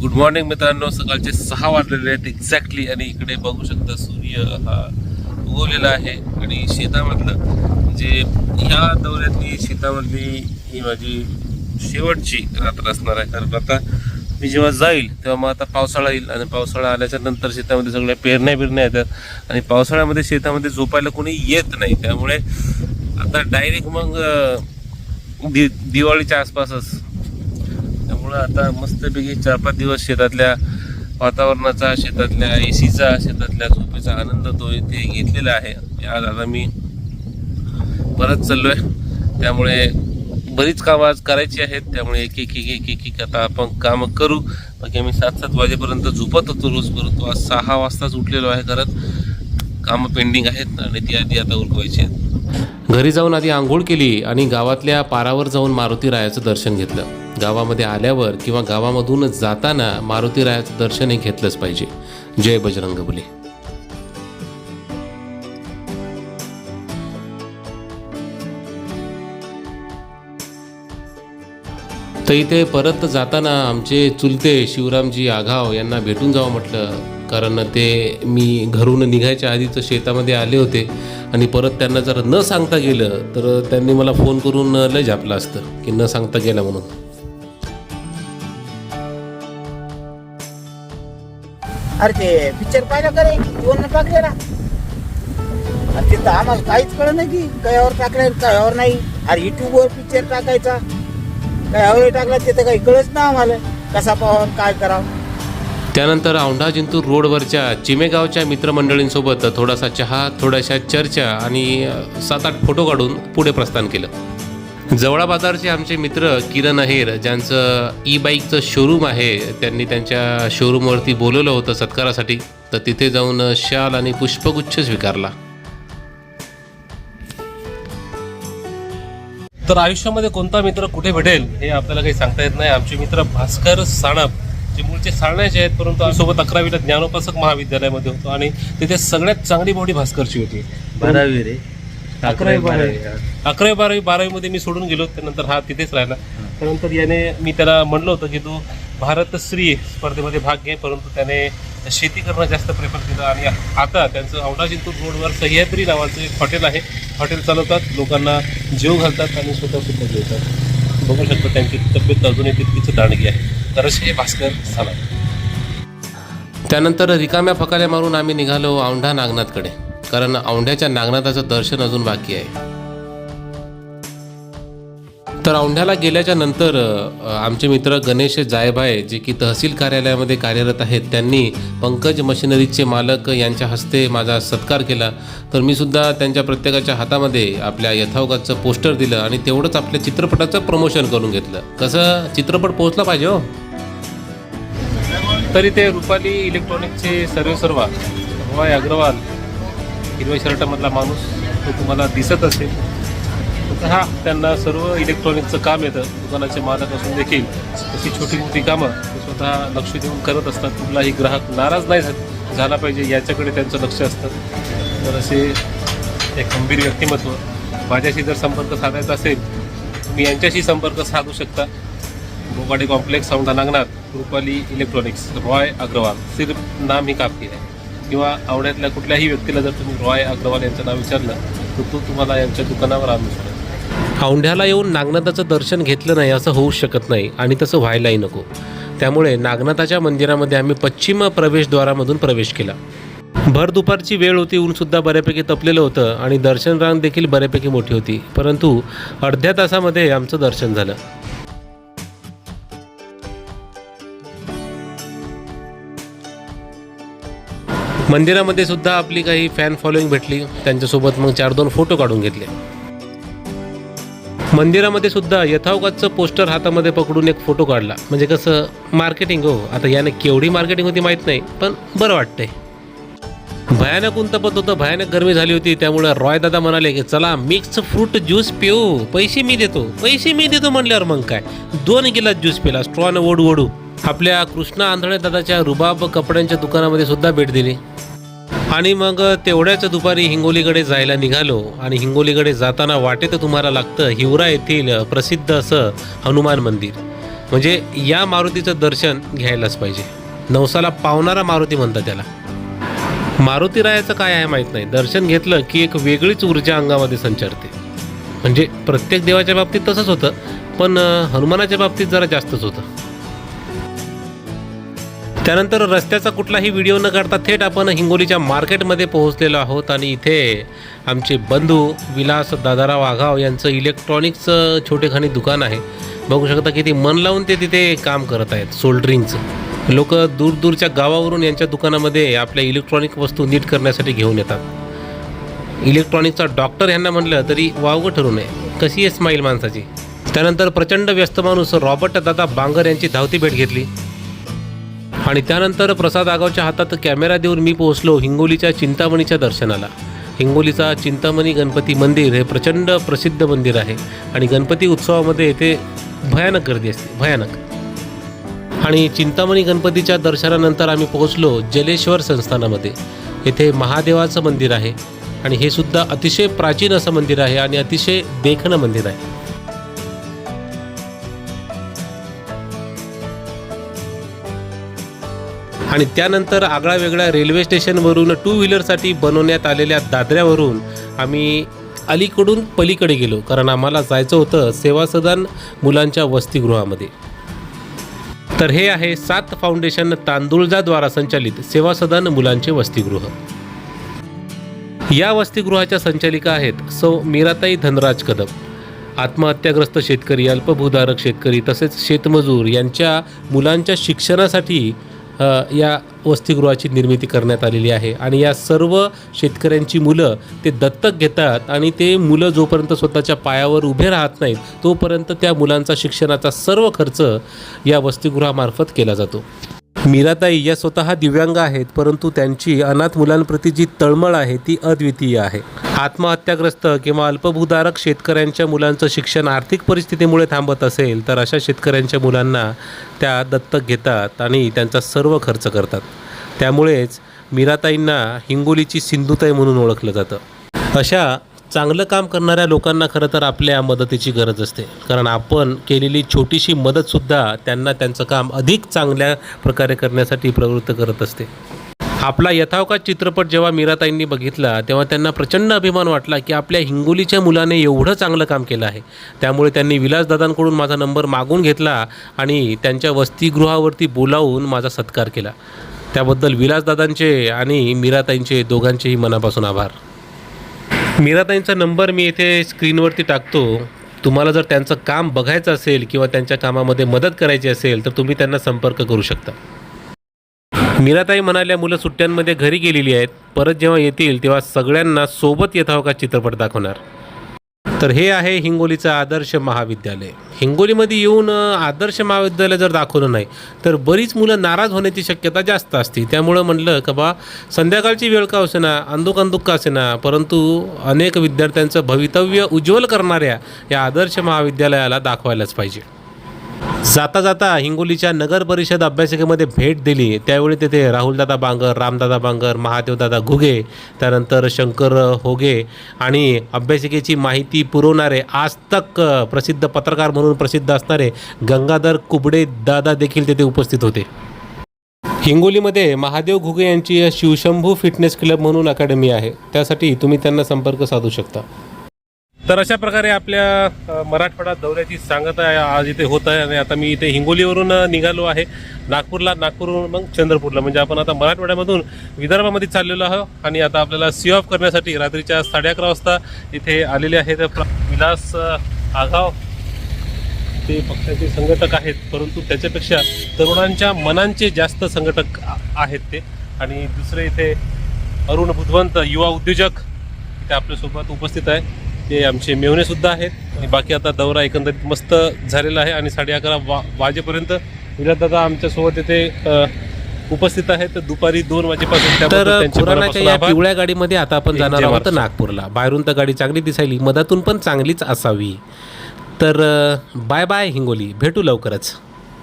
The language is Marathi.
गुड मॉर्निंग मित्रांनो. सकाळचे सहा वाजलेले आहेत. एक्झॅक्टली आणि इकडे बघू शकता सूर्य हा उगवलेला आहे. आणि शेतामधलं म्हणजे ह्या दौऱ्यातली शेतामधली ही माझी शेवटची रात्र असणार आहे. कारण आता मी जेव्हा जाईल तेव्हा मग आता पावसाळा येईल. आणि पावसाळा आल्याच्यानंतर शेतामध्ये सगळ्या पेरण्या बिरण्या येतात. आणि पावसाळ्यामध्ये शेतामध्ये झोपायला कोणी येत नाही. त्यामुळे आता डायरेक्ट मग दि दिवाळीच्या आसपासच त्यामुळं आता मस्तपैकी चार पाच दिवस शेतातल्या वातावरणाचा शेतातल्या ए सीचा शेतातल्या झोपेचा आनंद तो इथे घेतलेला आहे. म्हणजे आज आता मी परत चाललोय. त्यामुळे बरीच कामं आज करायची आहेत. त्यामुळे एक एक एक एक एक एक आता आपण कामं करू. बाकी आम्ही सात सात वाजेपर्यंत झोपत होतो रोज परंतु. आज सहा वाजताच उठलेलो आहे करत कामं पेंडिंग आहेत आणि ती आधी आता उरकवायची आहेत. घरी जाऊन आधी आंघोळ केली आणि गावातल्या पारावर जाऊन मारुती रायाचं दर्शन घेतलं. गावामध्ये आल्यावर किंवा गावामधूनच जाताना मारुती रायाचं दर्शन हे घेतलंच पाहिजे. जय बजरंग बुले. तर इथे परत जाताना आमचे चुलते शिवरामजी आघाव यांना भेटून जावं म्हटलं कारण ते मी घरून निघायच्या आधीच शेतामध्ये आले होते आणि परत त्यांना जर न सांगता गेलं तर त्यांनी मला फोन करून लय झापलं असतं की न सांगता गेलं म्हणून. अरे ते पिक्चर पाहिला करे जीवन टाकलेला अरे तिथं आम्हाला काहीच कळलं नाही की कयावर टाकलं कयावर नाही. अरे युट्यूबवर पिक्चर टाकायचा. कयावर टाकला तिथं काही कळच ना आम्हाला. कसा पाहावा काय करावं? त्यानंतर औंढा जिंतूर रोडवरच्या चिमेगावच्या मित्रमंडळींसोबत थोडासा चहा थोड्याशा चर्चा आणि सात आठ फोटो काढून पुढे प्रस्थान केलं. जवळा बाजारचे आमचे मित्र किरण अहेर ज्यांचं ई बाईकचं शोरूम आहे त्यांनी त्यांच्या शोरूमवरती बोलवलं होतं सत्कारासाठी. तर तिथे जाऊन शाल आणि पुष्पगुच्छ स्वीकारला. तर आयुष्यामध्ये कोणता मित्र कुठे भेटेल हे आपल्याला काही सांगता येत नाही. आमचे मित्र भास्कर साणप जे मूळचे साळण्याचे आहेत परंतु आम्ही सोबत अकरावीला ज्ञानोपासक महाविद्यालयामध्ये होतो. आणि तिथे सगळ्यात चांगली बॉडी भास्करची होती. बारावी रे. अकरावी बारावी. अकरावी बारावी बारावीमध्ये मी सोडून गेलो त्यानंतर हा तिथेच राहिला. त्यानंतर याने मी त्याला म्हणलं होतं की तू भारतश्री स्पर्धेमध्ये भाग घे परंतु त्याने शेती करणं जास्त प्रेफर केलं आणि आता त्यांचं औंढा जिंतूर रोडवर सह्याद्री नावाचं एक हॉटेल आहे. हॉटेल चालवतात लोकांना जेव घालतात आणि स्वतः सुद्धा जेवतात. बघू शकता त्यांची तब्येत अजूनही तितकीच दांडगी आहे. तर असे हे भास्कर साला त्यानंतर रिकाम्या फकाल्या मारून आम्ही निघालो औंढा नागनाथकडे. कारण औंढ्याच्या नागनाथाचं दर्शन अजून बाकी आहे. तर औंढ्याला गेल्याच्यानंतर आमचे मित्र गणेश जायभाय जे की तहसील कार्यालयामध्ये कार्यरत आहेत त्यांनी पंकज मशिनरीजचे मालक यांच्या हस्ते माझा सत्कार केला. तर मी सुद्धा त्यांच्या प्रत्येकाच्या हातामध्ये आपल्या यथावकाचं पोस्टर दिलं आणि तेवढंच आपल्या चित्रपटाचं प्रमोशन करून घेतलं. कसं? चित्रपट पोहोचला पाहिजे हो. तरी ते रुपाली इलेक्ट्रॉनिकचे सर्वेसर्वा अग्रवाल हिरव्या शर्टामधला माणूस तो तुम्हाला दिसत असेल. तर हा त्यांना सर्व इलेक्ट्रॉनिकचं काम येतं. दुकानाचे मालक असून देखील अशी छोटी मोठी कामं ते स्वतः लक्ष देऊन करत असतात. कुठलाही ग्राहक नाराज नाही झाला पाहिजे याच्याकडे त्यांचं लक्ष असतं. तर असे एक खंबीर व्यक्तिमत्व माझ्याशी जर संपर्क साधायचा असेल तुम्ही यांच्याशी संपर्क साधू शकता. Bogade complex Aundha Nagnath Rupali electronics Roy Agrawal. सिर्फ नाम ही काफी आहे. किंवा आवड्यातल्या कुठल्याही व्यक्तीला जर तुम्ही रॉय अग्रवाल यांचं नाव विचारलं तर तो तुम्हाला यांच्या दुकानावर आणू शकतो. औंढ्याला येऊन नागनाथाचं दर्शन घेतलं नाही असं होऊ शकत नाही आणि तसं व्हायलाही नको. त्यामुळे नागनाथाच्या मंदिरामध्ये आम्ही पश्चिम प्रवेशद्वारामधून प्रवेश केला. भर दुपारची वेळ होती ऊनसुद्धा बऱ्यापैकी तपलेलं होतं आणि दर्शन रांग देखील बऱ्यापैकी मोठी होती. परंतु अर्ध्या तासामध्ये आमचं दर्शन झालं. मंदिरामध्ये सुद्धा आपली काही फॅन फॉलोईंग भेटली. त्यांच्यासोबत मग चार दोन फोटो काढून घेतले. मंदिरामध्ये सुद्धा यथावकाचं पोस्टर हातामध्ये पकडून एक फोटो काढला. म्हणजे कसं मार्केटिंग हो. आता याने केवढी मार्केटिंग होती माहीत नाही पण बरं वाटतंय. भयानक उंतपत होतं भयानक गरमी झाली होती. त्यामुळे रॉय दादा म्हणाले की चला मिक्स फ्रूट ज्यूस पिऊ. पैसे मी देतो. पैसे मी देतो म्हणल्यावर मग काय? दोन गिलास ज्यूस पिला. स्ट्रॉन ओढू ओढू आपल्या कृष्णा आंधळे दादाच्या रुबाब कपड्यांच्या दुकानामध्ये सुद्धा भेट दिली. आणि मग तेवढ्याच दुपारी हिंगोलीकडे जायला निघालो. आणि हिंगोलीकडे जाताना वाटेत तुम्हाला लागतं हिवरा येथील प्रसिद्ध असं हनुमान मंदिर. म्हणजे या मारुतीचं दर्शन घ्यायलाच पाहिजे. नवसाला पावणारा मारुती म्हणतात त्याला. मारुती रायाचं काय आहे माहीत नाही. दर्शन घेतलं की एक वेगळीच ऊर्जा अंगामध्ये संचारते. म्हणजे प्रत्येक देवाच्या बाबतीत तसंच होतं. पण हनुमानाच्या बाबतीत जरा जास्तच होतं. त्यानंतर रस्त्याचा कुठलाही व्हिडिओ न काढता थेट आपण हिंगोलीच्या मार्केटमध्ये पोहोचलेलो आहोत आणि इथे आमचे बंधू विलास दादाराव आघाव यांचं इलेक्ट्रॉनिक्सचं छोटेखानी दुकान आहे. बघू शकता किती मन लावून ते तिथे काम करत आहेत सोल्डरिंगचं लोक दूरदूरच्या गावावरून यांच्या दुकानामध्ये आपल्या इलेक्ट्रॉनिक वस्तू नीट करण्यासाठी घेऊन येतात. इलेक्ट्रॉनिकचा डॉक्टर यांना म्हटलं तरी वावगं ठरू नये. कशी आहे स्माईल माणसाची? त्यानंतर प्रचंड व्यस्त माणूस रॉबर्ट दादा बांगर यांची धावती भेट घेतली. आणि त्यानंतर प्रसाद आगावच्या हातात कॅमेरा देऊन मी पोहोचलो हिंगोलीच्या चिंतामणीच्या दर्शनाला. हिंगोलीचा चिंतामणी गणपती मंदिर हे प्रचंड प्रसिद्ध मंदिर आहे आणि गणपती उत्सवामध्ये येथे भयानक गर्दी असते भयानक. आणि चिंतामणी गणपतीच्या दर्शनानंतर आम्ही पोहोचलो जलेश्वर संस्थानामध्ये. येथे महादेवाचं मंदिर आहे आणि हे सुद्धा अतिशय प्राचीन असं मंदिर आहे आणि अतिशय देखणं मंदिर आहे. आणि त्यानंतर आगळा वेगळ्या रेल्वे स्टेशनवरून टू व्हीलरसाठी बनवण्यात आलेल्या दादऱ्यावरून आम्ही अलीकडून पलीकडे गेलो कारण आम्हाला जायचं होतं सेवा सदन मुलांच्या वसतिगृहामध्ये. तर हे आहे सात फाउंडेशन तांदुळजाद्वारा संचालित सेवा सदन मुलांचे वसतिगृह. या वसतिगृहाच्या संचालिका आहेत सौ मीराताई धनराज कदम. आत्महत्याग्रस्त शेतकरी अल्पभूधारक शेतकरी तसेच शेतमजूर यांच्या मुलांच्या शिक्षणासाठी या वसतिगृहाची निर्मिती करण्यात आलेली आहे. आणि या सर्व शेतकऱ्यांची मुलं ते दत्तक घेतात आणि ते मुलं जोपर्यंत स्वतःच्या पायावर उभे राहत नाहीत तोपर्यंत त्या मुलांचा शिक्षणाचा सर्व खर्च या वसतिगृहामार्फत केला जातो. मीराताई या स्वतः दिव्यांग आहेत परंतु त्यांची अनाथ मुलांप्रती जी तळमळ आहे ती अद्वितीय आहे. आत्महत्याग्रस्त किंवा अल्पभूधारक शेतकऱ्यांच्या मुलांचं शिक्षण आर्थिक परिस्थितीमुळे थांबत असेल तर अशा शेतकऱ्यांच्या मुलांना त्या दत्तक घेतात आणि त्यांचा सर्व खर्च करतात. त्यामुळेच मीराताईंना हिंगोलीची सिंधुताई म्हणून ओळखलं जातं. अशा चांगलं काम करणाऱ्या लोकांना खरं तर आपल्या मदतीची गरज असते. कारण आपण केलेली छोटीशी मदतसुद्धा त्यांना त्यांचं काम अधिक चांगल्या प्रकारे करण्यासाठी प्रवृत्त करत असते. आपला यथावकाश चित्रपट जेव्हा मीराताईंनी बघितला तेव्हा त्यांना प्रचंड अभिमान वाटला की आपल्या हिंगोलीच्या मुलाने एवढं चांगलं काम केलं आहे. त्यामुळे त्यांनी विलासदादांकडून माझा नंबर मागून घेतला आणि त्यांच्या वसतिगृहावरती बोलावून माझा सत्कार केला. त्याबद्दल विलासदादांचे आणि मीराताईंचे दोघांचेही मनापासून आभार. मीराताईंचा नंबर मी इथे स्क्रीनवरती टाकतो. तुम्हाला जर त्यांचं काम बघायचं असेल किंवा त्यांच्या कामामध्ये मदत करायची असेल तर तुम्ही त्यांना संपर्क करू शकता. मीराताई म्हणाल्या मुलं सुट्ट्यांमध्ये घरी गेलेली आहेत. परत जेव्हा येतील तेव्हा सगळ्यांना सोबत यथावकाश चित्रपट दाखवणार. तर हे आहे हिंगोलीचं आदर्श महाविद्यालय. हिंगोलीमध्ये येऊन आदर्श महाविद्यालय जर दाखवलं नाही तर बरीच मुलं नाराज होण्याची शक्यता जास्त असते. त्यामुळं म्हणलं का बा संध्याकाळची वेळ का असेना अंदुक अंदुक का असेना परंतु अनेक विद्यार्थ्यांचं भवितव्य उज्ज्वल करणाऱ्या या आदर्श महाविद्यालयाला दाखवायलाच पाहिजे. जाता जाता हिंगोलीच्या नगर परिषद अभ्यासिकेमध्ये भेट दिली. त्यावेळी तिथे राहुलदादा बांगर रामदादा बांगर महादेवदादा घुगे त्यानंतर शंकर होगे आणि अभ्यासिकेची माहिती पुरवणारे आज तक प्रसिद्ध पत्रकार म्हणून प्रसिद्ध असणारे गंगाधर कुबडे दादा देखील तेथे उपस्थित होते. हिंगोलीमध्ये महादेव घुगे यांची शिवशंभू फिटनेस क्लब म्हणून अकॅडमी आहे. त्यासाठी तुम्ही त्यांना संपर्क साधू शकता. तर अशा प्रकारे आपल्या मराठवाडा दौऱ्याची सांगता आहे आज इथे होत आहे आणि आता मी इथे हिंगोलीवरून निघालो आहे. नागपूरला नागपूरवरून मग चंद्रपूरला. म्हणजे आपण आता मराठवाड्यामधून विदर्भामध्ये चाललेलो आहोत आणि आता आपल्याला सी ऑफ करण्यासाठी रात्रीच्या साडे अकरा वाजता इथे आलेले आहेत. प्र- विलास आघाव ते पक्षाचे संघटक आहेत. परंतु त्याच्यापेक्षा तरुणांच्या मनांचे जास्त संघटक आहेत ते. आणि दुसरे इथे अरुण बुधवंत युवा उद्योजक इथे आपल्यासोबत उपस्थित आहे. ते आमचे मेवणे सुद्धा आहेत. आणि बाकी आता दौरा एकंदरीत मस्त झालेला आहे आणि साडे अकरा वा वाजेपर्यंत विराटदादा आमच्यासोबत अ, उपस्थित आहेत. दुपारी दोन वाजेपासून तर या. पिवळ्या गाडीमध्ये आता आपण जाणार आहोत. नागपूरला. बाहेरून तर गाडी चांगली दिसायली मधातून पण चांगलीच असावी. तर बाय बाय हिंगोली. भेटू लवकरच.